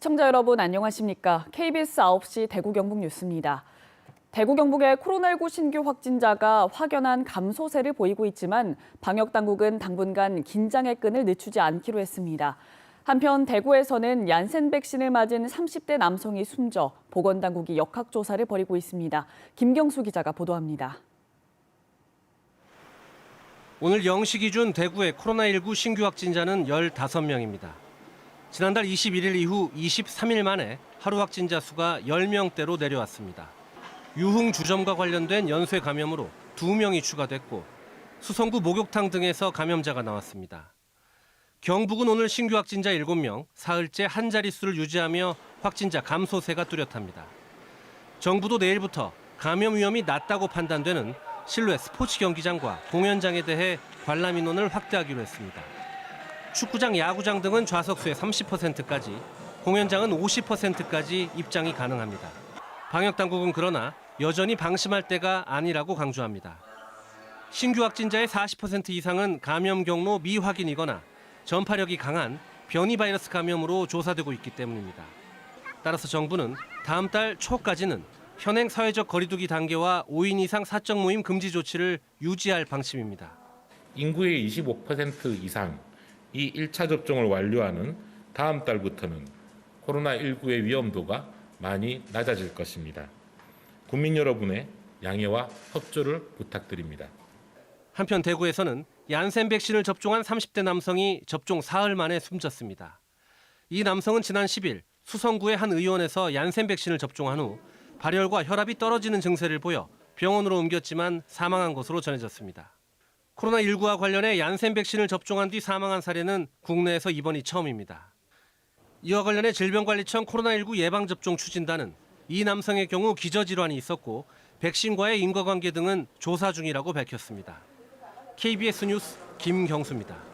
시청자 여러분 안녕하십니까? KBS 9시 대구 경북 뉴스입니다. 대구 경북의 코로나19 신규 확진자가 확연한 감소세를 보이고 있지만 방역 당국은 당분간 긴장의 끈을 늦추지 않기로 했습니다. 한편 대구에서는 얀센 백신을 맞은 30대 남성이 숨져 보건 당국이 역학 조사를 벌이고 있습니다. 김경수 기자가 보도합니다. 오늘 0시 기준 대구의 코로나19 신규 확진자는 15명입니다. 지난달 21일 이후 23일 만에 하루 확진자 수가 10명대로 내려왔습니다. 유흥 주점과 관련된 연쇄 감염으로 2명이 추가됐고 수성구 목욕탕 등에서 감염자가 나왔습니다. 경북은 오늘 신규 확진자 7명, 사흘째 한 자릿수를 유지하며 확진자 감소세가 뚜렷합니다. 정부도 내일부터 감염 위험이 낮다고 판단되는 실내 스포츠 경기장과 공연장에 대해 관람 인원을 확대하기로 했습니다. 축구장, 야구장 등은 좌석수의 30%까지, 공연장은 50%까지 입장이 가능합니다. 방역 당국은 그러나 여전히 방심할 때가 아니라고 강조합니다. 신규 확진자의 40% 이상은 감염 경로 미확인이거나 전파력이 강한 변이 바이러스 감염으로 조사되고 있기 때문입니다. 따라서 정부는 다음 달 초까지는 현행 사회적 거리두기 단계와 5인 이상 사적 모임 금지 조치를 유지할 방침입니다. 인구의 25% 이상 이 1차 접종을 완료하는 다음 달부터는 코로나19의 위험도가 많이 낮아질 것입니다. 국민 여러분의 양해와 협조를 부탁드립니다. 한편 대구에서는 얀센 백신을 접종한 30대 남성이 접종 사흘 만에 숨졌습니다. 이 남성은 지난 10일 수성구의 한 의원에서 얀센 백신을 접종한 후 발열과 혈압이 떨어지는 증세를 보여 병원으로 옮겼지만 사망한 것으로 전해졌습니다. 코로나19와 관련해 얀센 백신을 접종한 뒤 사망한 사례는 국내에서 이번이 처음입니다. 이와 관련해 질병관리청 코로나19 예방접종 추진단은 이 남성의 경우 기저질환이 있었고 백신과의 인과관계 등은 조사 중이라고 밝혔습니다. KBS 뉴스 김경수입니다.